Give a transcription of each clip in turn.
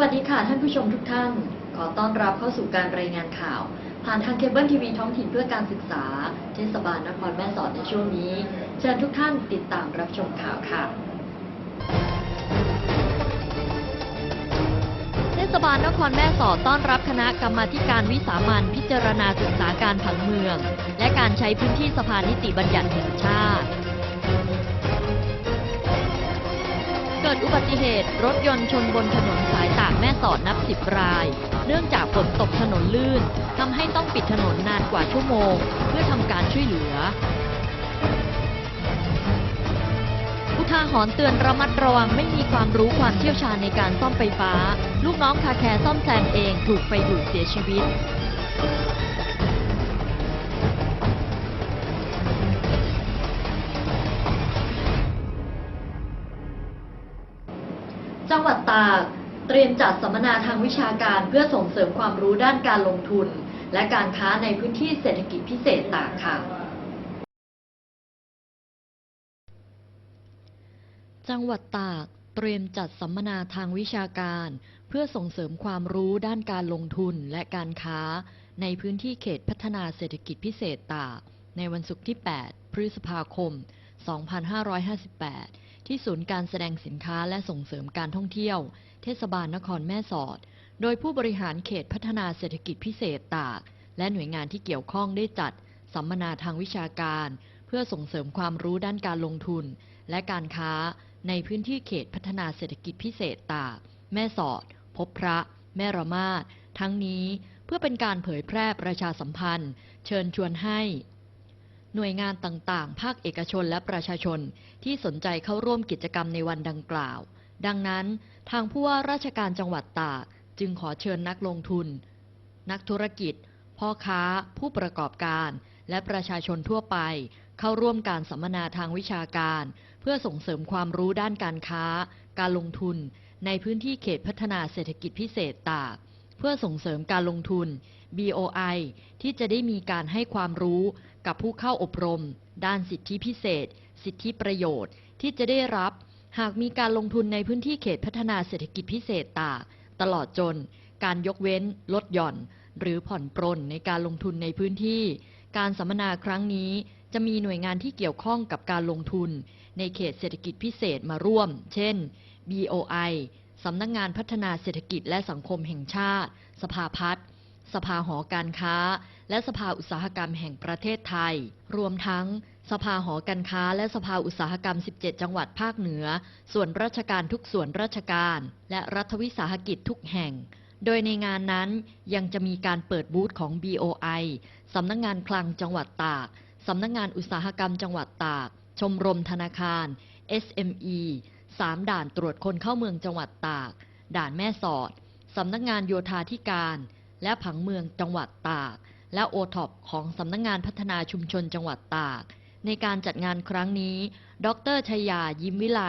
วัสดีค่ะท่านผู้ชมทุกท่าน ขอต้อนรับเข้าสู่การรายงานข่าว ผ่านทางเคเบิลทีวีท้องถิ่นเพื่อการศึกษา เทศบาลนครแม่สอดในช่วงนี้ เชิญทุกท่านติดตามรับชมข่าวค่ะ เทศบาลนครแม่สอดต้อนรับคณะกรรมาการวิสามันพิจารณาศึกษาการผังเมือง และการใช้พื้นที่สะพานนิติบัญญัติแห่งชาติ เกิดอุบัติเหตุรถยนต์ชนบนถนนสายตากแม่สอดนับสิบราย เนื่องจากฝนตกถนนลื่นทำให้ต้องปิดถนนนานกว่าชั่วโมง เพื่อทำการช่วยเหลืออุทาหรณ์เตือนระมัดระวังไม่มีความรู้ความเชี่ยวชาญในการซ่อมไฟฟ้า ลูกน้องคาแคร์ซ่อมแซมเองถูกไฟดูดเสียชีวิตากเตรียมจัดสัมมนาทางวิชาการเพื่อส่งเสริมความรู้ด้านการลงทุน และการค้าในพื้นที่เศรษฐกิจพิเศษตากค่ะจังหวัดตาก เตรียมจัดสัมมนาทางวิชาการ เพื่อส่งเสริมความรู้ด้านการลงทุนและการค้า ในพื้นที่เขตพัฒนาเศรษฐกิจพิเศษตาก ในวันศุกร์ที่ 8 พฤษภาคม 2558 ที่ศูนย์การแสดงสินค้าและส่งเสริมการท่องเที่ยว เทศบาลนครแม่สอด โดยผู้บริหารเขตพัฒนาเศรษฐกิจพิเศษตาก และหน่วยงานที่เกี่ยวข้องได้จัด สัมมนาทางวิชาการ เพื่อส่งเสริมความรู้ด้านการลงทุน และการค้าในพื้นที่เขตพัฒนาเศรษฐกิจพิเศษตาก แม่สอด พบพระ แม่ระมาดทั้งนี้เพื่อเป็นการเผยแพร่ประชาสัมพันธ์ เชิญชวนให้ หน่วยงานต่างๆ ภาคเอกชนและประชาชนที่สนใจเข้าร่วมกิจกรรมในวันดังกล่าว ดังนั้น ทางผู้ว่าราชการจังหวัดตากจึงขอเชิญนักลงทุน นักธุรกิจ พ่อค้า ผู้ประกอบการ และประชาชนทั่วไป เข้าร่วมการสัมมนาทางวิชาการ เพื่อส่งเสริมความรู้ด้านการค้า การลงทุน ในพื้นที่เขตพัฒนาเศรษฐกิจพิเศษตาก เพื่อส่งเสริมการลงทุน BOI ที่จะได้มีการให้ความรู้กับผู้เข้าอบรม ด้านสิทธิพิเศษ สิทธิประโยชน์ ที่จะได้รับ หากมีการลงทุนในพื้นที่เขตพัฒนาเศรษฐกิจพิเศษตากตลอดจน การยกเว้น ลดหย่อน หรือผ่อนปรนในการลงทุนในพื้นที่ การสัมมนาครั้งนี้จะมีหน่วยงานที่เกี่ยวข้องกับการลงทุน ในเขตเศรษฐกิจพิเศษมาร่วม เช่น BOI สำนักงงานพัฒนาเศรษฐกิจและสังคมแห่งชาติ สภาพัฒน์ สภาหอการค้า และสภาอุตสาหกรรมแห่งประเทศไทย รวมทั้ง สภาหอการค้า และสภาอุตสาหกรรม 17 จังหวัดภาคเหนือ ส่วนราชการทุกส่วนราชการ และรัฐวิสาหกิจทุกแห่ง โดยในงานนั้นยังจะมีการเปิดบูธของ BOI สำนักงงานคลังจังหวัดตาก สำนักงงานอุตสาหกรรมจังหวัดตาก ชมรมธนาคาร SME สามด่านตรวจคนเข้าเมืองจังหวัดตาก ด่านแม่สอด สำนักงานโยธาธิการ และผังเมืองจังหวัดตาก และโอท็อปของสำนักงานพัฒนาชุมชนจังหวัดตาก ในการจัดงานครั้งนี้ ดรชยายิ้มวิไล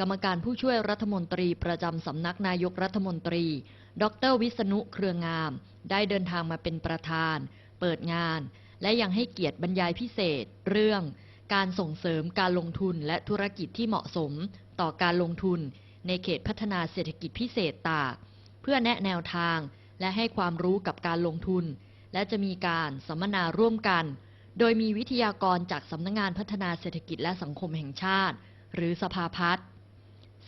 กรรมการผู้ช่วยรัฐมนตรีประจำสำนักนายกรัฐมนตรี ดรวิษณุเครืองาม ได้เดินทางมาเป็นประธาน เปิดงาน และยังให้เกียรติบรรยายพิเศษ เรื่อง การส่งเสริมการลงทุนและธุรกิจที่เหมาะสม ต่อการลงทุน ในเขตพัฒนาเศรษฐกิจพิเศษตาก เพื่อแนะแนวทาง และให้ความรู้กับการลงทุน และจะมีการสัมมนาร่วมกัน โดยมีวิทยากรจากสำนักงงานพัฒนาเศรษฐกิจและสังคมแห่งชาติ หรือสภาพัฒน์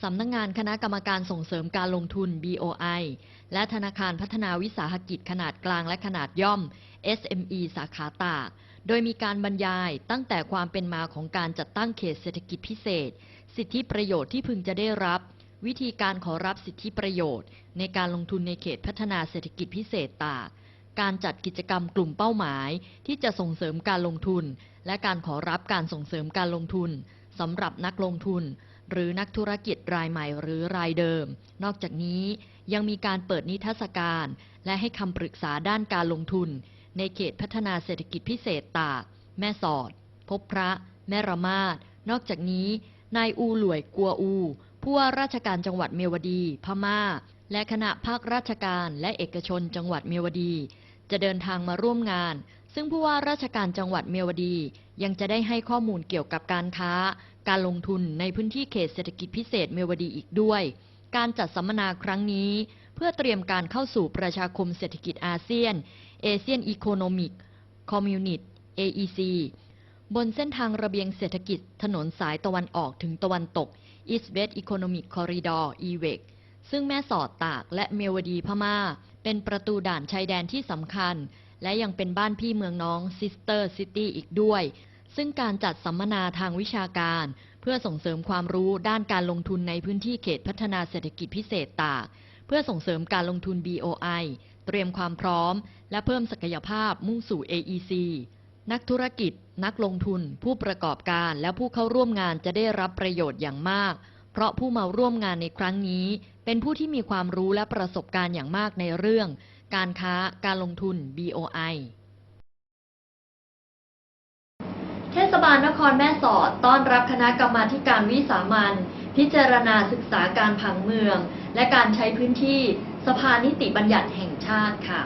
สำนักงงานคณะกรรมการส่งเสริมการลงทุน BOI และธนาคารพัฒนาวิสาหกิจขนาดกลางและขนาดย่อม SME สาขาตาก โดยมีการบรรยายตั้งแต่ความเป็นมาของการจัดตั้งเขตเศรษฐกิจพิเศษ สิทธิประโยชน์ที่พึงจะได้รับ วิธีการขอรับสิทธิประโยชน์ ในการลงทุนในเขตพัฒนาเศรษฐกิจพิเศษตาก การจัดกิจกรรมกลุ่มเป้าหมาย ที่จะส่งเสริมการลงทุน และการขอรับการส่งเสริมการลงทุนสำหรับนักลงทุน หรือนักธุรกิจรายใหม่หรือรายเดิม นอกจากนี้ยังมีการเปิดนิทรรศการ และให้คำปรึกษาด้านการลงทุน ในเขตพัฒนาเศรษฐกิจพิเศษตาก แม่สอด พบพระ แม่ระมาดนอกจากนี้นายอูหลวยกัวอู ผู้ว่าราชการจังหวัดเมียวดี พม่า และคณะภาคราชการและเอกชนจังหวัดเมียวดี จะเดินทางมาร่วมงาน ซึ่งผู้ว่าราชการจังหวัดเมียวดี ยังจะได้ให้ข้อมูลเกี่ยวกับการค้า การลงทุนในพื้นที่เขตเศรษฐกิจพิเศษเมียวดีอีกด้วย การจัดสัมมนาครั้งนี้ เพื่อเตรียมการเข้าสู่ประชาคมเศรษฐกิจอาเซียน ASEAN Economic Community AEC บนเส้นทางระเบียงเศรษฐกิจถนนสายตะวันออกถึงตะวันตก East West Economic Corridor EWEC ซึ่งแม่สอดตากและเมวดีพม่า เป็นประตูด่านชายแดนที่สำคัญ และยังเป็นบ้านพี่เมืองน้อง Sister City อีกด้วย ซึ่งการจัดสัมมนาทางวิชาการ เพื่อส่งเสริมความรู้ด้านการลงทุนในพื้นที่เขตพัฒนาเศรษฐกิจพิเศษตาก เพื่อส่งเสริมการลงทุน BOI เตรียมความพร้อม และเพิ่มศักยภาพมุ่งสู่ AEC นักธุรกิจ นักลงทุน ผู้ประกอบการและผู้เข้าร่วมงานจะได้รับประโยชน์อย่างมาก เพราะผู้มาร่วมงานในครั้งนี้ เป็นผู้ที่มีความรู้และประสบการณ์อย่างมากในเรื่อง การค้าการลงทุน BOI เทศบาลนครแม่สอดต้อนรับคณะกรรมาการวิสามันพิจารณาศึกษาการผังเมือง และการใช้พื้นที่สภานิติบัญญัติแห่งชาติค่ะ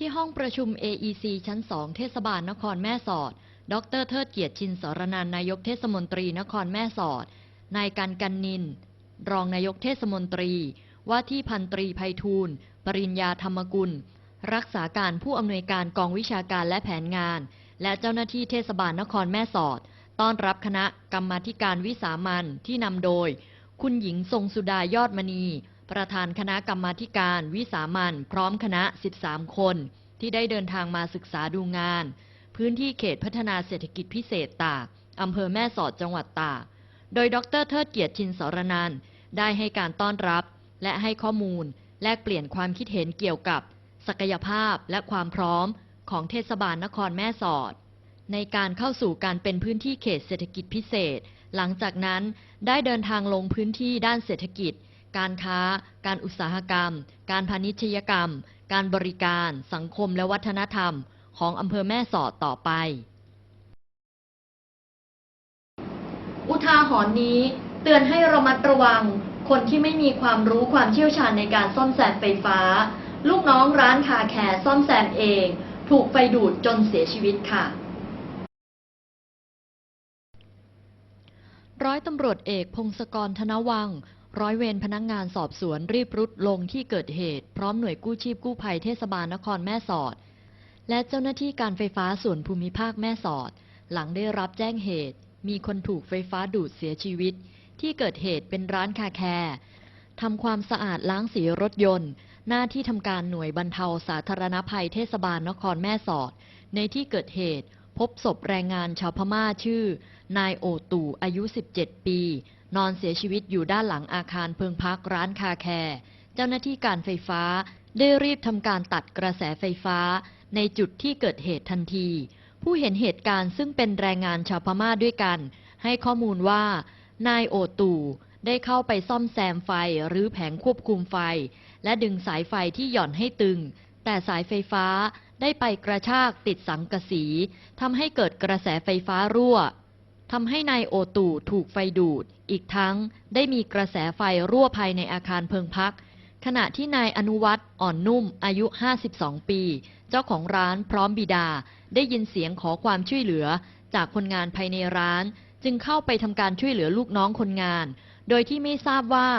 ที่ห้องประชุม AEC ชั้น 2 เทศบาลนครแม่สอด ดรเทิดเกียรติชินสรนันนายกเทศมนตรีนครแม่สอด นายกันกันนิน รองนายกเทศมนตรี ว่าที่พันตรีไพฑูรย์ปริญญาธรรมกุล รักษาการผู้อำนวยการกองวิชาการและแผนงาน และเจ้าหน้าที่เทศบาลนครแม่สอด ต้อนรับคณะกรรมาการวิสามันที่นำโดย คุณหญิงทรงสุดายอดมณี ประธานคณะกรรมาการวิสามันพร้อมคณะ 13 คน ที่ได้เดินทางมาศึกษาดูงาน พื้นที่เขตพัฒนาเศรษฐกิจพิเศษตากอำเภอแม่สอดจังหวัดตากโดยดรเทิดเกียรติชินสรนันได้ให้การต้อนรับ และให้ข้อมูล แลกเปลี่ยนความคิดเห็นเกี่ยวกับ ศักยภาพและความพร้อมของเทศบาลนครแม่สอด ในการเข้าสู่การเป็นพื้นที่เขตเศรษฐกิจพิเศษ หลังจากนั้นได้เดินทางลงพื้นที่ด้านเศรษฐกิจ การค้า การอุตสาหกรรม การพาณิชยกรรม การบริการ สังคมและวัฒนธรรม ของอำเภอแม่สอดต่อไป อุทาหรณ์นี้ เตือนให้ระมัดระวัง คนที่ไม่มีความรู้ความเชี่ยวชาญในการซ่อมแซมไฟฟ้า ลูกน้องร้านคาแคร์ซ่อมแซมเอง ถูกไฟดูดจนเสียชีวิตค่ะร้อยตำรวจเอกพงศกรธนวัง ร้อยเวรพนักงงานสอบสวนรีบรุดลงที่เกิดเหตุ พร้อมหน่วยกู้ชีพกู้ภัยเทศบาลนครแม่สอด และเจ้าหน้าที่การไฟฟ้าส่วนภูมิภาคแม่สอด หลังได้รับแจ้งเหตุ มีคนถูกไฟฟ้าดูดเสียชีวิต ที่เกิดเหตุเป็นร้านคาแคร์ทำความสะอาดล้างสีรถยนต์ หน้าที่ทำการหน่วยบรรเทาสาธารณภัยเทศบาลนครแม่สอด ในที่เกิดเหตุ พบศพแรงงานชาวพม่าชื่อ นายโอตู่อายุ 17 ปี นอนเสียชีวิตอยู่ด้านหลังอาคารเพิงพักร้านคาแคร์เจ้าหน้าที่การไฟฟ้าได้รีบทำการตัดกระแสไฟฟ้า ในจุดที่เกิดเหตุทันที ผู้เห็นเหตุการณ์ซึ่งเป็นแรงงานชาวพม่าด้วยกัน ให้ข้อมูลว่า นายโอตู่ได้เข้าไปซ่อมแซมไฟหรือแผงควบคุมไฟ และดึงสายไฟที่หย่อนให้ตึง แต่สายไฟฟ้าได้ไปกระชากติดสังกะสีทำให้เกิดกระแสไฟฟ้ารั่ว ทำให้นายโอตู่ถูกไฟดูด อีกทั้งได้มีกระแสไฟรั่วภายในอาคารเพิงพัก ขณะที่นายอนุวัตรอ่อนนุ่มอายุ 52 ปี เจ้าของร้านพร้อมบิดา ได้ยินเสียงขอความช่วยเหลือ จากคนงานภายในร้าน จึงเข้าไปทำการช่วยเหลือลูกน้องคนงาน โดยที่ไม่ทราบว่า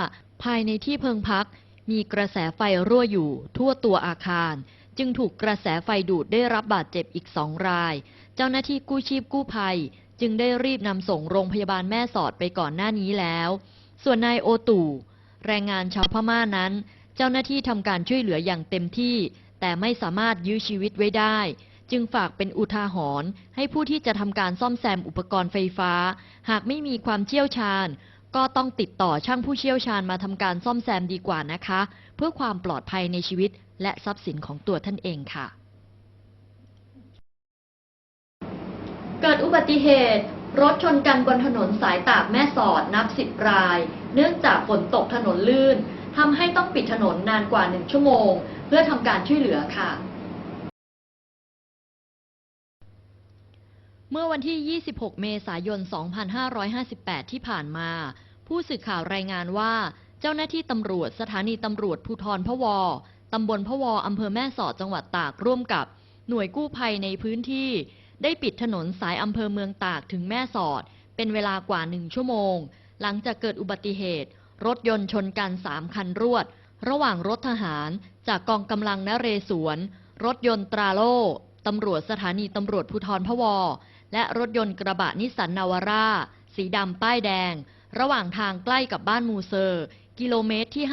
ภายในที่เพิงพัก มีกระแสไฟรั่วอยู่ ทั่วตัวอาคาร จึงถูกกระแสไฟดูดได้รับบาดเจ็บอีกสองราย เจ้าหน้าที่กู้ชีพกู้ภัย จึงได้รีบนำส่งโรงพยาบาลแม่สอดไปก่อนหน้านี้แล้ว ส่วนนายโอตู่แรงงานชาวพม่านั้น เจ้าหน้าที่ทำการช่วยเหลืออย่างเต็มที่ แต่ไม่สามารถยื้อชีวิตไว้ได้ จึงฝากเป็นอุทาหรณ์ให้ผู้ที่จะทำการซ่อมแซมอุปกรณ์ไฟฟ้า หากไม่มีความเชี่ยวชาญ ก็ต้องติดต่อช่างผู้เชี่ยวชาญมาทำการซ่อมแซมดีกว่านะคะ เพื่อความปลอดภัยในชีวิตและทรัพย์สินของตัวท่านเองค่ะ เกิดอุบัติเหตุ รถชนกันบนถนนสายตากแม่สอดนับสิบราย เนื่องจากฝนตกถนนลื่นทำให้ต้องปิดถนนนานกว่าหนึ่งชั่วโมง เพื่อทำการช่วยเหลือค่ะ เมื่อวันที่ 26 เมษายน 2558 ที่ผ่านมา ผู้สื่อข่าวรายงานว่า เจ้าหน้าที่ตำรวจสถานีตำรวจภูธรพะวอตำบลพะวออำเภอแม่สอดจังหวัดตากร่วมกับ หน่วยกู้ภัยในพื้นที่ ได้ปิดถนนสายอำเภอเมืองตากถึงแม่สอด เป็นเวลากว่าหนึ่งชั่วโมง หลังจากเกิดอุบัติเหตุ รถยนต์ชนกัน3คันรวด ระหว่างรถทหารจากกองกำลังนเรศวร รถยนต์ตราโล่ตำรวจสถานีตำรวจภูธรพะวและรถยนต์กระบะนิสสันนาวาร่า สีดำป้ายแดง ระหว่างทางใกล้กับบ้านมูเซอร์ กิโลเมตรที่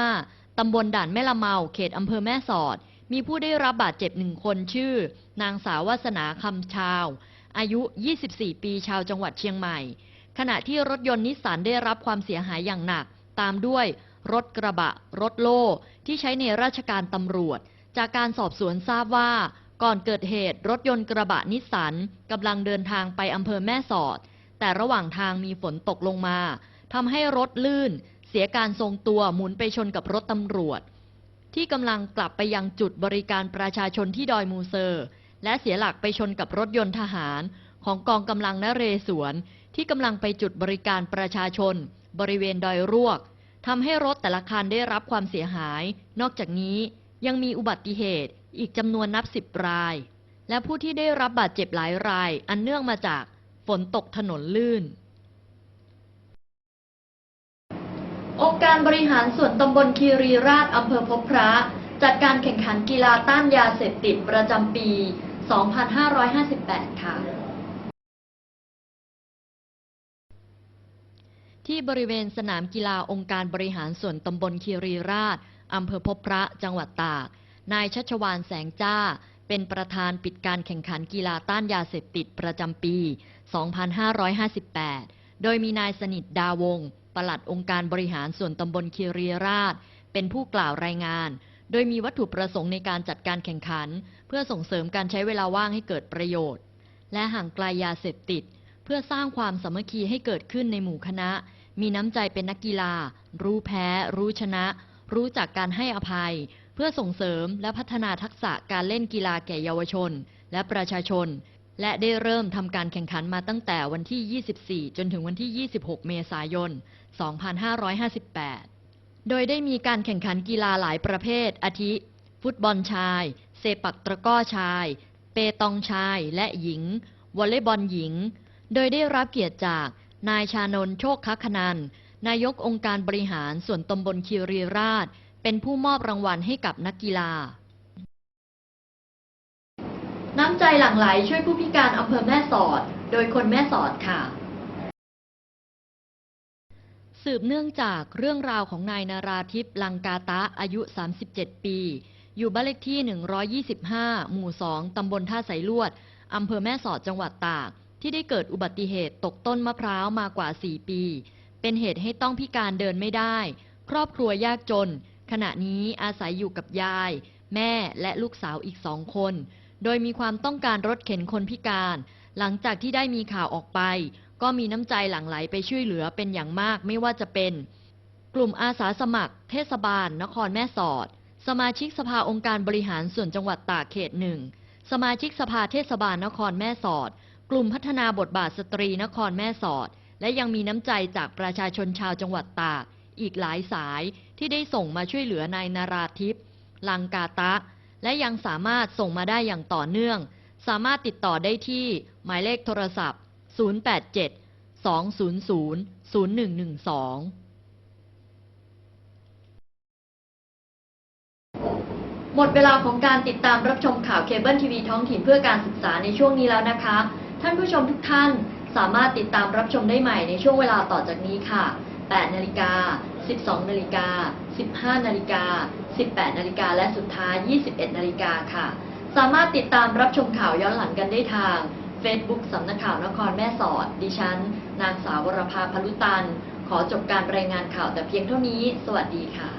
55ตำบลด่านแม่ละเมา เขตอำเภอแม่สอด มีผู้ได้รับบาดเจ็บหนึ่งคนชื่อ นางสาววาสนาคำชาว อายุ 24 ปีชาวจังหวัดเชียงใหม่ ขณะที่รถยนต์นิสสันได้รับความเสียหายอย่างหนัก ตามด้วยรถกระบะ รถโล่ ที่ใช้ในราชการตำรวจ จากการสอบสวนทราบว่า ก่อนเกิดเหตุรถยนต์กระบะนิสสันกำลังเดินทางไปอำเภอแม่สอด แต่ระหว่างทางมีฝนตกลงมาทำให้รถลื่น เสียการทรงตัวหมุนไปชนกับรถตำรวจ ที่กำลังกลับไปยังจุดบริการประชาชนที่ดอยมูเซอร์ และเสียหลักไปชนกับรถยนต์ทหาร ของกองกำลังนเรศวร ที่กำลังไปจุดบริการประชาชน บริเวณดอยรวกทำให้รถแต่ละคันได้รับความเสียหาย นอกจากนี้ยังมีอุบัติเหตุอีกจำนวนนับสิบราย และผู้ที่ได้รับบาดเจ็บหลายราย อันเนื่องมาจากฝนตกถนนลื่น องค์การบริหารส่วนตำบลคีรีราชอำเภอพบพระ จัดการแข่งขันกีฬาต้านยาเสพติดประจำปี 2558 ค่ะ ที่บริเวณสนามกีฬาองค์การบริหารส่วนตำบลคีรีราชอำเภอพบพระ จังหวัดตาก นายชัชวานแสงจ้า เป็นประธานปิดการแข่งขันกีฬาต้านยาเสพติดประจำปี 2558 โดยมีนายสนิทดาวง ปลัดองค์การบริหารส่วนตำบลคีรีราช เป็นผู้กล่าวรายงาน โดยมีวัตถุประสงค์ในการจัดการแข่งขัน เพื่อส่งเสริมการใช้เวลาว่างให้เกิดประโยชน์ และห่างไกลยาเสพติด เพื่อสร้างความสามัคคีให้เกิดขึ้นในหมู่คณะ มีน้ำใจเป็นนักกีฬา รู้แพ้ รู้ชนะ รู้จักการให้อภัย เพื่อส่งเสริมและพัฒนาทักษะการเล่นกีฬาแก่เยาวชน และประชาชน และได้เริ่มทำการแข่งขันมาตั้งแต่วันที่ 24 จนถึงวันที่ 26 เมษายน 2558 โดยได้มีการแข่งขันกีฬาหลายประเภท อาทิ ฟุตบอลชาย เซปักตะกร้อชาย เปตองชาย และหญิง วอลเลย์บอลหญิง โดยได้รับเกียรติจาก นายชานนท์โชคคัคนัน นายกองค์การบริหารส่วนตำบลคีรีราช เป็นผู้มอบรางวัลให้กับนักกีฬา น้ำใจหลั่งไหลช่วยผู้พิการอำเภอแม่สอด โดยคนแม่สอดค่ะ สืบเนื่องจากเรื่องราวของนายนาราทิพย์ลังกาตะอายุ 37 ปี อยู่บ้านเลขที่ 125 หมู่ 2 ตำบลท่าไสลวด อำเภอแม่สอดจังหวัดตาก ที่ได้เกิดอุบัติเหตุตกต้นมะพร้าวมากว่า 4 ปี เป็นเหตุให้ต้องพิการเดินไม่ได้ ครอบครัวยากจน ขณะนี้อาศัยอยู่กับยาย แม่และลูกสาวอีกสองคน โดยมีความต้องการรถเข็นคนพิการ หลังจากที่ได้มีข่าวออกไป ก็มีน้ำใจหลั่งไหลไปช่วยเหลือเป็นอย่างมากไม่ว่าจะเป็น กลุ่มอาสาสมัคร เทศบาล นครแม่สอด สมาชิกสภาองค์การบริหารส่วนจังหวัดตากเขตหนึ่งสมาชิกสภาเทศบาลนครแม่สอด กลุ่มพัฒนาบทบาทสตรีนครแม่สอด และยังมีน้ำใจจากประชาชนชาวจังหวัดตากอีกหลายสายที่ได้ส่งมาช่วยเหลือนายนาราทิพย์ลังกาตะ และยังสามารถส่งมาได้อย่างต่อเนื่อง สามารถติดต่อได้ที่ หมายเลขโทรศัพท์ 087 200 0112 หมดเวลาของการติดตามรับชมข่าวเคเบิลทีวีท้องถิ่นเพื่อการศึกษาในช่วงนี้แล้วนะคะ ท่านผู้ชมทุกท่านสามารถติดตามรับชมได้ใหม่ในช่วงเวลาต่อจากนี้ค่ะ 8นาฬิกา 12นาฬิกา 15นาฬิกา 18นาฬิกา และสุดท้าย 21นาฬิกาค่ะ สามารถติดตามรับชมข่าวย้อนหลังกันได้ทาง Facebook สำนักข่าวนครแม่สอด ดิฉัน นางสาววรภาพลุตัน ขอจบการรายงานข่าวแต่เพียงเท่านี้ สวัสดีค่ะ